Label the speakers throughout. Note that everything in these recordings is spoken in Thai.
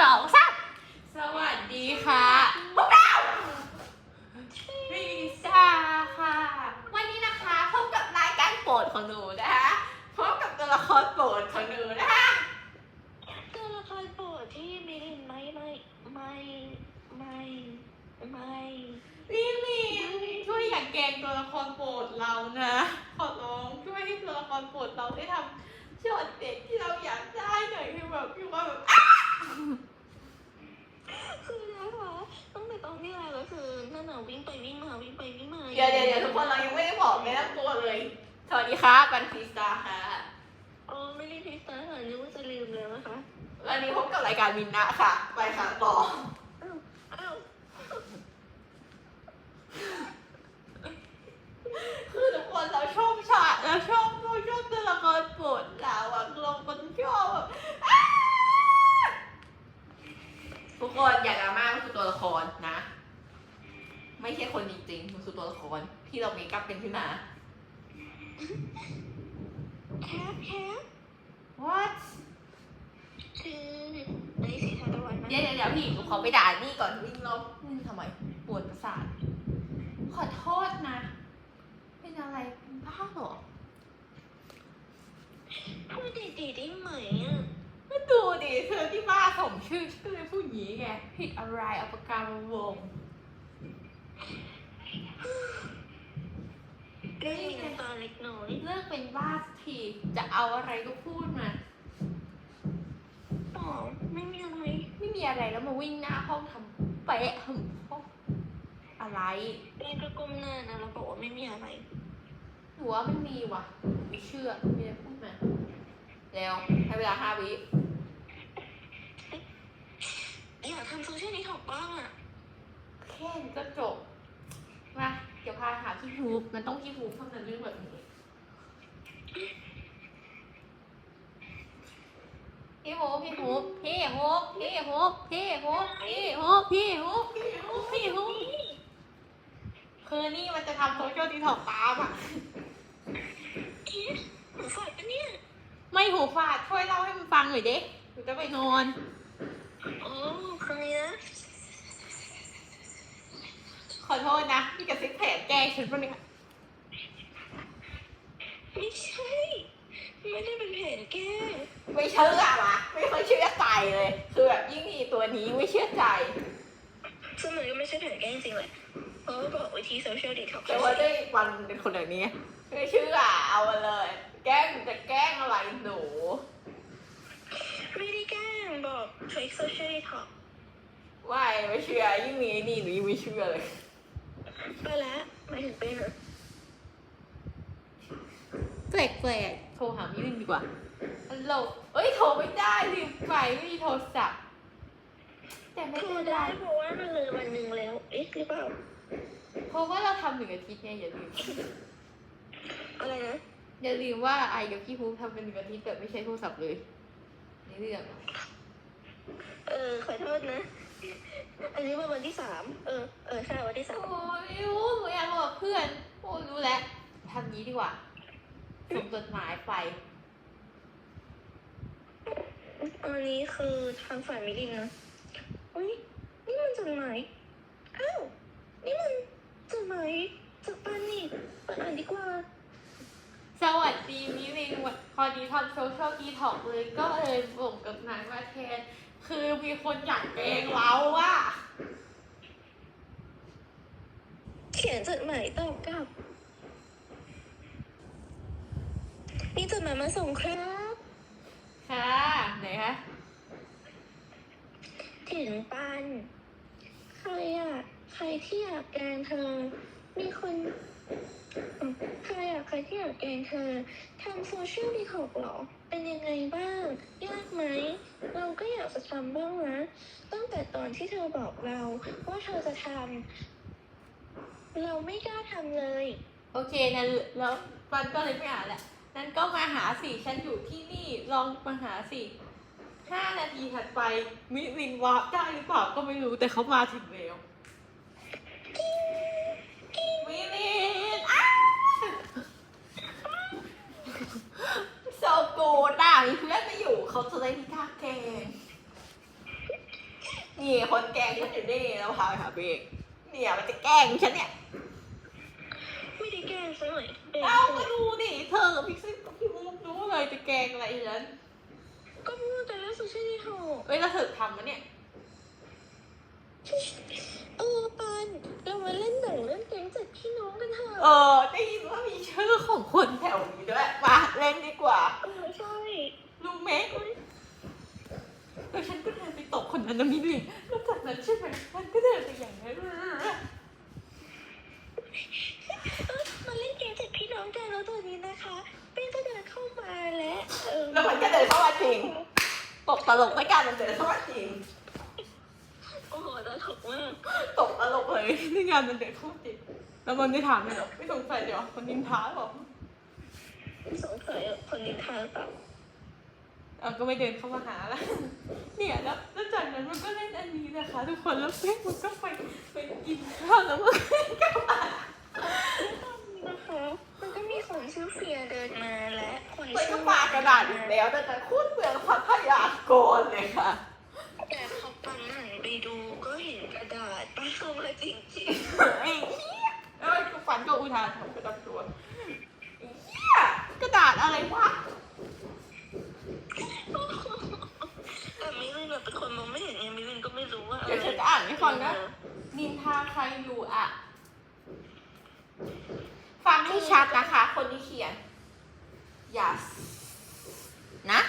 Speaker 1: สองสามสวัสดีค่ะพวกเราลิซ่าค่ะ วันนี้นะคะพบกับรายการโปรดของหนูนะคะพบกับตัวละครโปรดของหนูนะคะ
Speaker 2: ตัวละครโปรดที่มิลินไม่ไม่ไม่ไม่ไม่
Speaker 1: ลิลินช่วยอย่าแกล้งตัวละครโปรดเรานะขอร้องช่วยให้ตัวละครโปรดเราได้ทำช็อตเด็ดที่เราอยากได้หน่อย
Speaker 2: ได้
Speaker 1: บอกเลยนะตัวเลย สวัสดีครับบันฟีสตาร์ค่ะ
Speaker 2: อ๋อไม่ได้พิสตาร์ค่ะนึกว่าจะลืมแล้วนะคะ
Speaker 1: วันนี้พบกับรายการมินนะค่ะ ไปค่ะต่อ
Speaker 2: อ้าวอ้าว
Speaker 1: คือทุกคนเราชอบฉากเราชอบเราชอบตัวละครโปรดเราอะเราคนชอบแบบอ้าทุกคนอย่าดราม่ามันคือตัวละครนะ ไม่ใช่คนจริงๆมันคือตัวละครที่เราเมคอัพเป็นขึ้นมา
Speaker 2: แคปแคป
Speaker 1: what
Speaker 2: คือในสีทานตะวันนะ
Speaker 1: เดี๋ยวเดี๋ยวเดี๋ยวพี่หนูขอไปด่านี่ก่อนวิ่งรอบนี่ทำไมปวดประสาท ขอโทษนะ เป็นอะไรเป็นบ้าเหรอ
Speaker 2: พูดดีๆได้ไหมอะ
Speaker 1: ก็ดูดิเธอที่บ้าสมชื่อชื่อเลยพูดอย่างนี้ไงผิดอะไรเอาปากกามาวง
Speaker 2: เรื่องมีน้ำตาเล็กน้อย
Speaker 1: เลิกเป็นบ้าสักทีจะเอาอะไรก็พูดมา
Speaker 2: อ๋อไม่มีอะไร
Speaker 1: ไม่มีอะไรแล้วมาวิ่งหน้าห้องทำเป๊ะทำห้องอะไร
Speaker 2: เรื่องก็ก้มหน้านะเราบอกว่าไม่มีอะไร
Speaker 1: หนูว่ามันมีว่ะไม่เชื่อมีอะไรพูดมาแล้วให้เวลาห้าวิ
Speaker 2: อยากทำโซเชียลนี้ถอกบ้างอะ
Speaker 1: แค่นี้ก็จบมาเดี๋ยวพาหาที่ฮูกมันต้องที่ฮูกเท่านั้นเรื่องแบบนี้พี่ฮูกพี่ฮูกพี่ฮูกพี่ฮูกพี่ฮูกพี่ฮูกพี่ฮูกพี่ฮูกพี่ฮูกคือนี่มันจะทำโซเชียลดีท็อกตามอะ
Speaker 2: เอ๊ะหนูฝาดปะเนี่ย
Speaker 1: ไม่หูฝาดช่วยเล่าให้มันฟังหน่อยดิหนูจะไปนอน
Speaker 2: อ๋อครั้งนี้นะ
Speaker 1: ขอโทษนะนี่กระซิบแผนแกล้งฉันปะเนี่ย
Speaker 2: ไม่ใช่ ไม่ได้เป็นแผนแก้
Speaker 1: ไม่เชื่อวะไม่เคยเชื่อใจเลย คือแบบยิ่งมีตัวนี้ไม่เชื่อใจ
Speaker 2: ซึ่งมันก็ไม่ใช่แผนแก้จริงๆแหละเพราะว่าบอกวิธีโซเชียลดีท็อก
Speaker 1: แต่ว่าด้วยวันเป็นคนแบบนี้ไม่เชื่อเอามาเลย แกล้งจะแกล้งอะไรหนู
Speaker 2: ไม่ได้แกล้งบอกทริคโซเชียลดีท็อก
Speaker 1: ไม่ไม่เชื่อยิ่งมีไอ้นี่หนูยิ่งไม่เชื่อเลย
Speaker 2: ไปแล้วหมายถึงเป็นอะ
Speaker 1: แปลกแปลกๆโทรหาพี่ลินดีกว่าฮัลโหลเอ้ยโทรไม่ได้ลืมไปไม่มีโทรศัพท์ แต่ไม่
Speaker 2: โทร
Speaker 1: เป็นไร
Speaker 2: ได้เพราะว่ามันเลยวันหนึ่งแล้ว เอ๊ะหรือเปล่า
Speaker 1: เพราะว่าเราทำหนึ่งอาทิตย์ไงอย่าลืม
Speaker 2: อะไรนะ
Speaker 1: อย่าลืมว่าไอกับพี่ฮูทำเป็นหนึ่งอาทิตย์แต่ไม่ใช้โทรศัพท์เลยในเรื่อง
Speaker 2: เออ ขอโทษนะ อันนี้เป็นวันที่สามเออ เออ ใช่ วันที่สาม
Speaker 1: โอ้ยรู้หนูอยากบอกเพื่อน โอ้ยรู้แล้วทำนี้ดีกว่าส่งจดหมายไป
Speaker 2: อันนี้คือทางฝ่ายมิลินนะอุ้ยนี่มันจดหมายอ้าวนี่มันจดหมายจากปันนี่เปิดอ่านดีกว่า
Speaker 1: สวัสดีมิลินวันพอดีทำโซเชียลดีท็อกเลยก็เลยส่งกับนายมาแทน คือมีคนอยากแกล้งเราอะ
Speaker 2: เขียนจดหมายตอบกลับมีจดหมายมาส่งครับ
Speaker 1: ค่ะ ไหนคะ
Speaker 2: ถึงปัน ใครอะใครที่อยากแกล้งเธอ มีคน อืมใครอะใครที่อยากแกล้งเธอทำโซเชียลดีท็อกหรอ เป็นยังไงบ้าง ยากไหม เราก็อยากจะทำบ้างนะ ตั้งแต่ตอนที่เธอบอกเราว่าเธอจะทำเราไม่กล้าทำเลย
Speaker 1: โอเคนั้นแล้วปันก็เลยไม่อ่านแหละ นั้นก็มาหาสิฉันอยู่ที่นี่ ลองมาหาสิห้านาทีถัดไป มิลินวาร์ปได้หรือเปล่าก็ไม่รู้แต่เขามาถึงแล้วมิลินอ้าโซกู ดอะมีเพื่อนมาอยู่เขาจะได้มีท่าแกงนี่คนแกล้งฉันอยู่นี่แล้วพาไปหาเบรกเนี่ยมันจะแกล้งฉันเนี่ย
Speaker 2: ไม่ได้แกล้งซะหน่อยเบรก
Speaker 1: เอ้าก็ดูดิเธอกับพิกซี่กับพี่มุกรู้เลยจะแกล้งอะไรฉัน
Speaker 2: ก็พูดแต่แล้วสุดที่ที่หก
Speaker 1: เฮ้ยแล้วเธอทำมะเนี่ย
Speaker 2: เออปันเรามาเล่นหนังเล่นเกมจากพี่น้องกันเถ
Speaker 1: เอ
Speaker 2: อะ
Speaker 1: อได้ยินว่ามีชื่อของคนแถวนี้ด้วยมาเล่นดีกว่า
Speaker 2: เออใช่
Speaker 1: รู้ไหมแล้วฉันก็เดินไปตบคนนั้นตรงนี้ดิแล้วจากนั้นใช่ไหมมันก็เดินไปอย่างนั้น
Speaker 2: เออมาเล่นเกมจากพี่น้องกันแล้วตัวนี้นะคะเป้ก็เดินเข้ามาและเออ
Speaker 1: แล้วมันก็เดินเข้ามาจริงตกตลกไม่กล้ามันเดินเข้ามาจริง
Speaker 2: โอ้โหตลกมาก
Speaker 1: ตกตลกเลยนี่งานมันเดินเข้ามาจริงแล้วมันไม่ถามเลยเหรอไม่สงสัยเดี๋ยวคนนินทาหรอ
Speaker 2: สงสัยอะคนนินทาเปล่า
Speaker 1: เออก็ไม่เดินเข้ามาหาละเนี่ยแล้วแล้วจากนั้นมันก็เล่นอันนี้นะคะ ทุกคนแล้วเพื่อนมันก็ไปไปกินข้าวแล้วมันก็กลับมา
Speaker 2: นะคะมันก็มีคนชื่อเฟียเดินมาและคน
Speaker 1: มัน
Speaker 2: ชื่
Speaker 1: ก็
Speaker 2: อ
Speaker 1: ปากระดาษอีกแล้วแต่แต่โคตรเปลืองพัทยากรเลยค่ะ ไอ้เหี้ยเอ้ยฟันก็อุทานทำไปตั้งตัวไอ้เหี้ยกระดาษอะไรวะ
Speaker 2: ๆแต่มิลินแบบเป็นคนมองไม่เห็นไงมิลินก็ไม่รู้ว่า
Speaker 1: เดี๋ยวฉันจะอ่านให้ฟังนะนินทาใครอยู่อะ ฟังให้ชัดนะคะ คนที่เขียน อย่านะ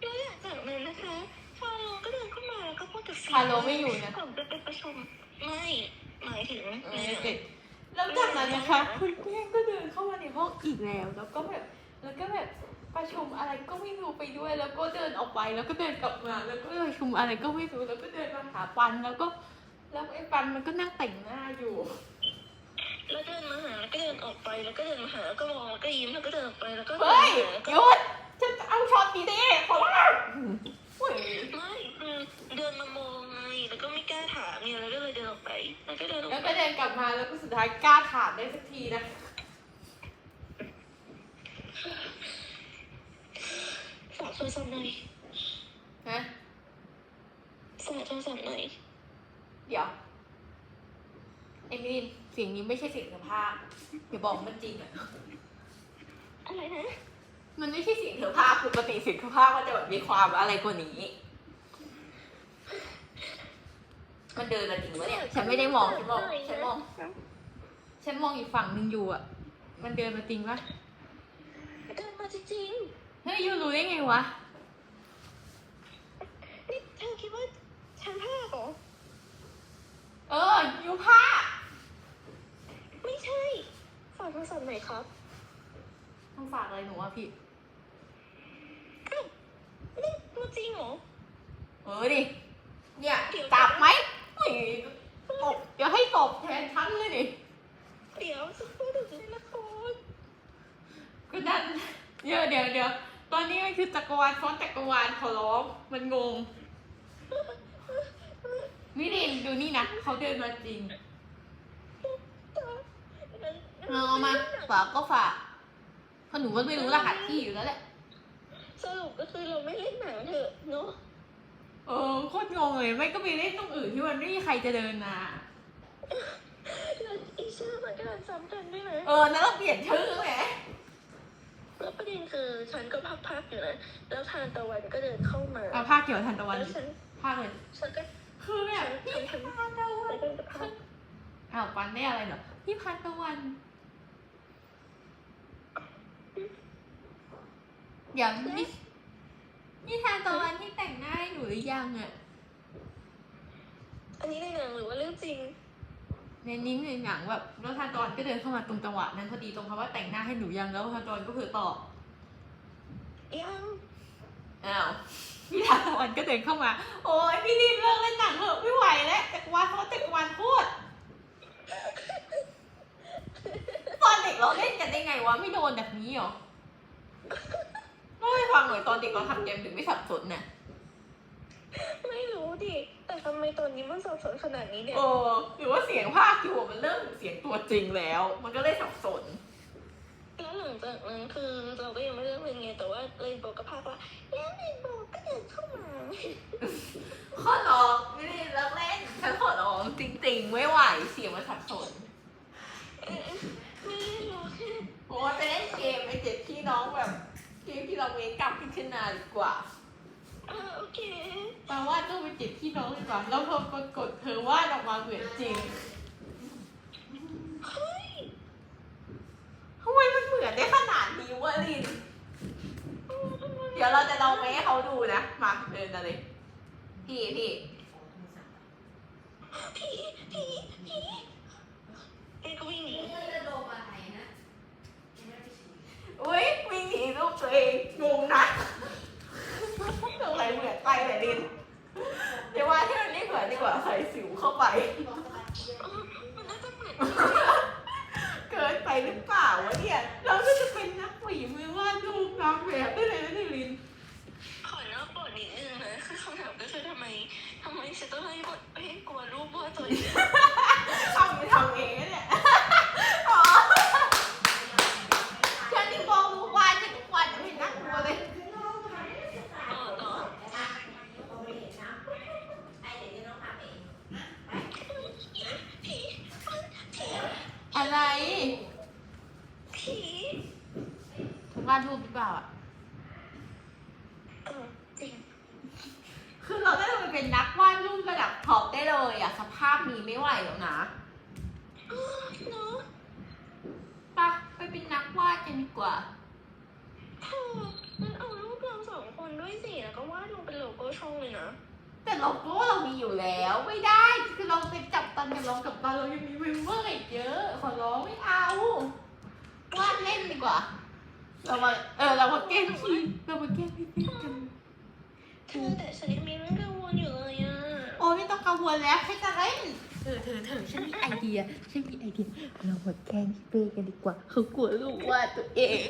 Speaker 2: แล้วหลังจากนั้นนะคะฟาโลก็เดินเข้า มาแล้วก็พูดกับเฟีย
Speaker 1: ฟาโลไม่อยู่นะ
Speaker 2: ผมจะไปประชุมไม่หมายถึง
Speaker 1: เออเด็กแล้วจากนั้นนะคะคุณเพื่อนก็เดินเข้ามาในห้องอีกแล้ว แล้วก็แบบแล้วก็แบบประชุมอะไรก็ไม่รู้ไปด้วย แล้วก็เดินออกไปแล้วก็เดินกลับมา แล้วก็ประชุมอะไรก็ไม่รู้แล้วก็เดินมาหาปันแล้วก็ แล้วไอ้ปันมันก็นั่งแต่งหน้าอยู่
Speaker 2: แล้วเดินมาหาแล้วก็เดินออกไปแล้วก็เดินมาหาแล้วก็มองแล้วก็ยิ้มแล้วก็เดินออกไปแล้วก็
Speaker 1: เฮ้ย
Speaker 2: ดินมาแล้ว
Speaker 1: ห
Speaker 2: ก็
Speaker 1: ยุดฉันจะเอาช็อตนี้ดิขอร้อง เฮ้ย
Speaker 2: ไม่คือเดินมามองไงแล้วก็ไม่กล้าถามไงแล้วก็เลยเดินออกไปแล้วก็เดินออก
Speaker 1: แล้ว
Speaker 2: ไป
Speaker 1: ก็เดินกลับมาแล้วก็สุดท้ายกล้าถามได้สักทีนะ
Speaker 2: ฝากโทรศัพท์หน่อย
Speaker 1: ฮะ
Speaker 2: ฝากโทรศัพท์หน่อย
Speaker 1: เดี๋ยวเอมิลินเสียงนี้ไม่ใช่เสียงเธอภาคอย่าบอกมันจริงอะ
Speaker 2: อะไรนะ
Speaker 1: มันไม่ใช่เสียงเธอภาคปกติเสียงเธอภาคมันจะแบบมีความอะไรกว่านี้ มันเดินมาจริงวะเนี่ย ฉันไม่ได้มองฉันมองฉันมองฉันมองอีกฝั่งหนึ่งอยู่อะมันเดินมาจริงปะ
Speaker 2: เดินมาจริง
Speaker 1: เฮ้ยยูรู้ได้ไงวะ
Speaker 2: ๆนี่เธอคิดว่าฉันพลาดเหรอ
Speaker 1: เออยูภาค
Speaker 2: ไม่ใช่ ฝากโทรศัพท์หน่อยครับ
Speaker 1: ต้องฝากอะไรหนูอะพี่
Speaker 2: อ้าว นี่ตัวจริงเหรอ
Speaker 1: เออดิ เนี่ย
Speaker 2: เดี๋ยว
Speaker 1: จับไหมอุ้ยตบเดี๋ยวให้ตบแทนฉันเลยดิ
Speaker 2: เดี๋ยวจะพูดถึงเล่นละคร
Speaker 1: ก็นั่นเดี๋ยวเดี๋ยวเดี๋ยวตอนนี้มันคือจักรวาลซ้อนจักรวาลขอร้องมันงงมิรินดูนี่นะเขาเดินมาจริงเอามาฝากก็ฝากเพราะหนูก็ไม่รู้รหัสที่อยู่แล้วแหละ
Speaker 2: สรุปก็คือเราไม่เล่นหนังเถอะเนาะ
Speaker 1: เออโคตรงงเลยไม่ก็ไปเล่นตรงอื่นที่มันไม่มีใครจะเดินมา
Speaker 2: แล้วอีชื่อมันก็เดินซ้ำกันด้วยนะ
Speaker 1: เออนั้นเราเปลี่ยนชื่อแหม
Speaker 2: แล้วประเด็นคือฉันก็พักๆอยู่นะแล้วทานตะวันก็เดินเข้ามา
Speaker 1: เอาภาคเกี่ยวกับทันตะวัน
Speaker 2: แล้วฉัน
Speaker 1: ภาคเลย
Speaker 2: ฉันก็
Speaker 1: คือแบบพี่พันตะวัน
Speaker 2: แล้วก็จะพัก
Speaker 1: อ้าวปันได้อะไรเหรอพี่พันตะวัน เดี๋ยวนี่นี่ทานตะวันที่แต่งหน้าให้หนูหรือยังอะ
Speaker 2: อันนี้ในหนังหรือว่าเรื่องจริง
Speaker 1: ในนี้ในหนังแบบแล้วทานตะวันก็เดินเข้ามาตรงจังหวะนั้นพอดีตรงคำว่าแต่งหน้าให้หนูยังแล้วทานตะวันก็คือตอบ
Speaker 2: ยัง
Speaker 1: อ้าวพี่ทานตะวันก็เดินเข้ามา โอ้ยพี่ดินเลิกเล่นหนังเถอะไม่ไหวแล้วจักรวาลเขาจักรวาลโคตรตอนเด็กเราเล่นกันได้ไงวะไม่โดนแบบนี้หรอเล่าให้ฟังหน่อยตอนเด็กเราทำเกมถึงไม่สับสนเนี่ย
Speaker 2: ไม่รู้ดิ แต่ทำไมตอนนี้มันสับสนขนาดนี้เนี่ย
Speaker 1: โอ้หรือว่าเสียงภาคอยู่มันเริ่มเสียงตัวจริงแล้ว มันก็เลยสับสน
Speaker 2: แล้วหลังจากนั้นคือเราก็ยังไม่เลิกเป็นไงแต่ว่าเลยบอกกับภาคว่าแล้วในบอกก็เดินเข้ามาข้อร้อ
Speaker 1: งไม่ได้รักเล่นฉันขอร้องจริงๆไม่ไหวเสียงมันสับสน
Speaker 2: ไม่รู้
Speaker 1: โอ้ไปเล่นเกมไอเจ็ดพี่น้องแบบ เกมที่เราเวกลับขึ้นขึ้นมาดีกว่า
Speaker 2: เออโอเค
Speaker 1: แปลว่าต้องไปเจ็ดพี่น้องดีกว่า แล้วพอปรากฏเธอวาดออกมาเหมือนจริง
Speaker 2: เฮ้ย
Speaker 1: ทำไมมันเหมือนได้ขนาดนี้วะลิน
Speaker 2: เออทำไม
Speaker 1: เดี๋ยวเราจะลองไปให้เขาดูนะ มาเดินมาเลย พี่พี่
Speaker 2: ผีผีผีเอ็งก็วิ่งหนี
Speaker 1: อุ้ ยวิ่งหนีรูปตัวเองงงนะทำไมเหมือนไปแต่ลินเดี๋ยวว่าที่มันไม่เหมือนดีกว่าใส่สิวเข้าไป
Speaker 2: เออมันน่าจะเหมือน
Speaker 1: เกินไปหรือเปล่าวะเนี่ย เราก็จะเป็นนักฝีมือวาดรูปนางแบบได้เลยนะนี่ลิน
Speaker 2: ขอนอกบทนิดนึงนะคือคำถามก็คือทำไมทำไมฉันต้องให้บทให้กลัวรูปว่าตัวเอง
Speaker 1: ทำไปทำเองนะเนี่ยอ๋อฉันที่มองรูปวาดฉันทุกวันไม่เห็นน่ากลัวเลย
Speaker 2: ต่อต่อ
Speaker 1: อะไร
Speaker 2: ผี
Speaker 1: เธอวาดรูปหรือเปล่าอะ
Speaker 2: เออจริง
Speaker 1: คือเราได้ไปเป็นนักวาดรูประดับท็อปได้เลยอะ สภาพนี้ไม่ไหวแล้วนะ
Speaker 2: เออเนาะ
Speaker 1: ไปะไปเป็นนักวาดกันดีกว่า
Speaker 2: เธอมันเอารูปเราสองคนด้วยสิแล้วก็วา ดลงเป็นโลโก้ช่องเลยนะ
Speaker 1: แต่โลโก้เรามีอยู่แล้ว ไม่ได้ คือเราเป็นจับตันกับเรากับตอนเรายังมีเมมเบอร์อีกเยอะ ขอร้องไม่เอาวาดเล่นดีกว่า เรามาเออเรามาแกล้งพี่เรามาแกล้งพี่พี่กัน
Speaker 2: เธอแต่ฉันยังมีเรื่องกังวลอยู่เลยอะ
Speaker 1: โอ้ยไม่ต้องกังวลแล้วแค่จะเล่นเออเธอเธอฉันมีไอเดียฉันมีไอเดียเรามาแกล้งพี่เป้กันดีกว่าเขากลัวลูกวาดตัวเอง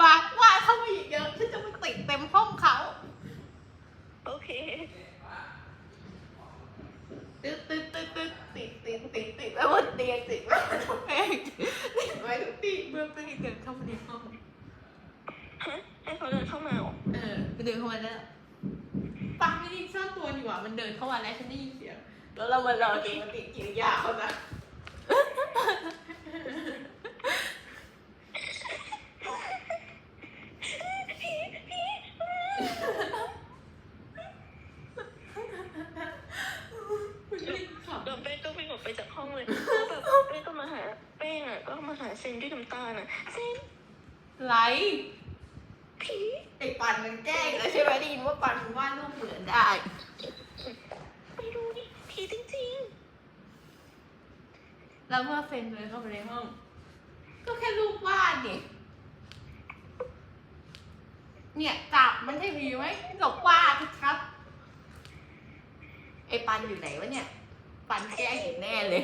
Speaker 1: ปากวาดเข้ามาอีกเยอะฉันจะมาติดเต็มห้องเขา
Speaker 2: โอเค
Speaker 1: ตึ๊ดตึ๊ดตึ๊ดตึ๊ดติดติดติดติดไว้บนเตียงติดไว้บนทุกเองติดไว้ทุกที่เมื่อเป้เดินเข้ามาในห้อง
Speaker 2: ฮะให้เขาเดินเข้ามาเหรอ
Speaker 1: เออเดินเข้ามาแล้วปังไม่ได้ซ่อนตัวดีกว่า มัน เดินเข้ามาแล้วฉันได้ยินเสียงแล้วเรามารอดูปฏิกิริยาเขานะ
Speaker 2: แล้วเป้ก็วิ่งออกไปจากห้องเลยแล้วแบบเป้ก็มาหาเป้งอะก็มาหาเซนด้วยน้ำตาลอะเซน
Speaker 1: ไร
Speaker 2: ผี
Speaker 1: ไอ้ปันมันแกล้งแล้วใช่ไหมได้ยินว่าปันมันวาดรูปเหมือนได้
Speaker 2: ไปดูดิผีจริง
Speaker 1: แล้วเมื่อเฟรนเดินเข้าไปในห้อง ก็แค่รูปวาดนี่เนี่ยจับมันให้มีไหมหลบวาดชัดๆไอ้ปันอยู่ไหนวะเนี่ย ปันแกล้งอีกแน่เลย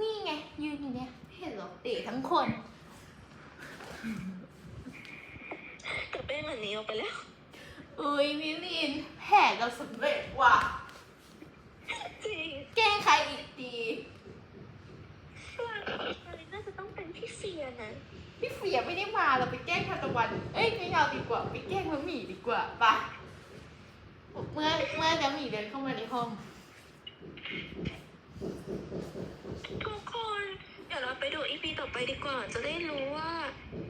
Speaker 1: นี่ไง ยืนอยู่เนี่ยไม่เห็นหรอกเตะทั้งคน
Speaker 2: ๆแต่เป้มันหนีออกไปแล้ว
Speaker 1: อุ้ยมิลินแผนเราสำเร็จว่ะ
Speaker 2: จริง
Speaker 1: แกล้งใครอีกดี
Speaker 2: น่าจะต้องเป็นพี่เฟียนะ
Speaker 1: พี่เฟียไม่ได้มาเราไปแกล้งทาน ตะวัน เอ้ยไม่เอาดีกว่าไปแกล้งมะหมี่ดีกว่าไปเมื่อเมื่อจะหมี่เดินเข้ามาในห้อง
Speaker 2: ทุกคน เดี๋ยวเราไปดูอีพีต่อไปดีกว่า จะได้รู้ว่า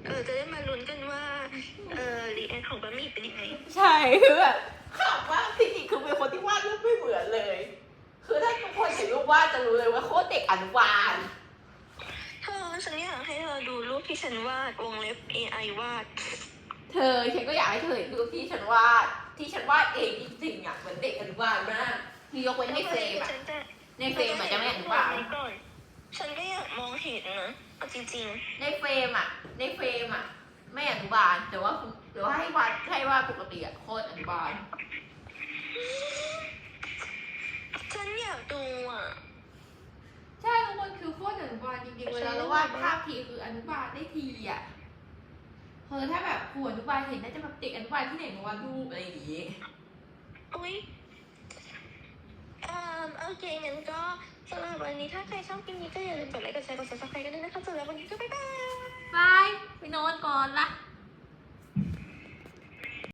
Speaker 2: เออจะได้มาลุ้นกันว่า เออรีแอคของบะหมี่เป็นยังไง
Speaker 1: ใช่คือแบบขำว่าจริงๆคือเป็นคนที่วาดรูปไม่เหมือนเลย คือถ้าทุกคนเห็นรูปวาดจะรู้เลยว่าโคตรเด็กอนุบาล
Speaker 2: เธอ ฉันอยากให้เธอดูรูปที่ฉันวาดวงเล็บ AI วาด
Speaker 1: เธอฉันก็อยากให้เธอเห็นรูปที่ฉันวาดที่ฉันวาดเองจริงๆอะเหมือนเด็กอนุบาลมากมียกเว้นในเฟรมอะ
Speaker 2: ฉันจะ
Speaker 1: ในเฟรมอาจจะไม่อนุบาล
Speaker 2: ก่อนฉันก็อยากมองเห็นนะเอาจริง
Speaker 1: ในเฟรมอะ ในเฟรมอะ ไม่อนุบาลแต่ว่าแต่ว่าให้วาดให้วาดปกติอะโคตรอนุบาล
Speaker 2: ๆ ฉันอยากดูอะ
Speaker 1: ใช่ทุกคนคือโคตรอนุบาลจริงๆเวลาเราวาดภาพทีคื ออนุบาลได้ทีอะเออถ้าแบบครูอนุบาลเห็นน่าจะแบบเด็กอนุบาลที่ไหนมาวาดรูปอะไรอย่างงี้
Speaker 2: อุ้ยอ่าโอเคงั้นก็สำหรับวันนี้ถ้าใครชอบคลิปนี้ก็อย่าลืมกดไลค์กดแชร์กด subscribe กันด้วยนะคะสำหรับวันนี้ก็บ๊ายบาย
Speaker 1: บายไปนอนก่อนละ